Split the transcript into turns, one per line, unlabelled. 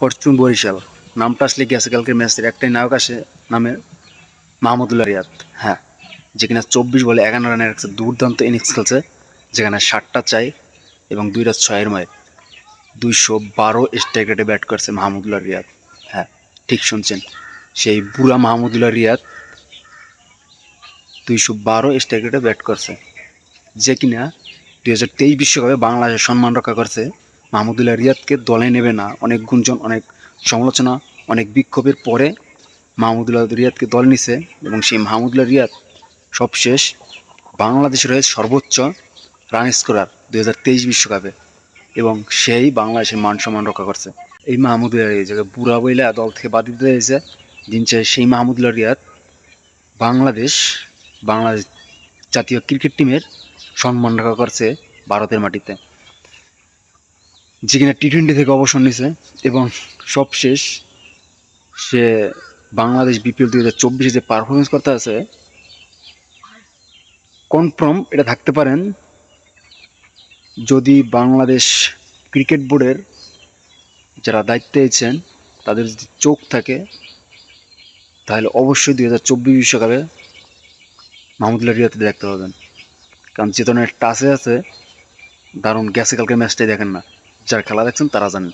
Fortune Barishal. নামটা আসলে গেছে কালকের ম্যাচের একটাই নায়ক আসে, নামে মাহমুদুল্লাহ রিয়াদ হ্যাঁ যে কিনা চব্বিশ বলে এগারো রানের একটা দুর্দান্ত ইনিংস খেলছে, যেখানে ষাটটা চাই এবং দুইটা ছয়ের মায় দুইশো বারো স্ট্রাইক রেটে ব্যাট করছে মাহমুদুল্লাহ রিয়াদ হ্যাঁ ঠিক শুনছেন। সেই বুড়া মাহমুদুল্লাহ রিয়াদ দুইশো বারো স্ট্রাইক রেটে ব্যাট করছে। যে কিনা দুই হাজার তেইশ বিশ্বকাপে বাংলাদেশের সম্মান রক্ষা করছে মাহমুদুল্লাহ রিয়াদকে দলে নেবে না। অনেক গুঞ্জন, অনেক সমালোচনা, অনেক বিক্ষোভের পরে মাহমুদুল্লাহ রিয়াদকে দল নিছে এবং সেই মাহমুদুল্লাহ রিয়াদ সবশেষ বাংলাদেশের হয়ে সর্বোচ্চ রান স্কোরার দু হাজার তেইশ বিশ্বকাপে এবং সেই বাংলাদেশের মান সম্মান রক্ষা করছে। এই মাহমুদুল্লাহ রিয়াদ যাকে বুড়া বইলা দল থেকে বাদ দিতে হয়েছে দিনছে সেই মাহমুদুল্লাহ রিয়াদ বাংলাদেশ বাংলাদেশ জাতীয় ক্রিকেট টিমের সম্মান রক্ষা করছে ভারতের মাটিতে। যে কিনা টি টোয়েন্টি থেকে অবসর নিছে এবং সবশেষ সে বাংলাদেশ বিপিএল দুই হাজার চব্বিশে যে পারফরমেন্স করতে আছে কনফার্ম এটা থাকতে পারেন যদি বাংলাদেশ ক্রিকেট বোর্ডের যারা দায়িত্বে আছেন, তাদের যদি চোখ থাকে, তাহলে অবশ্যই দুই হাজার চব্বিশ বিশ্বকাপে মাহমুদুল্লাহ রিয়াতে দেখতে পাবেন। কারণ ধরনের টাচে আছে, দারুণ গেছে কালকে ম্যাচটাই দেখেন না। যারা খেলা দেখছেন তারা জানেন।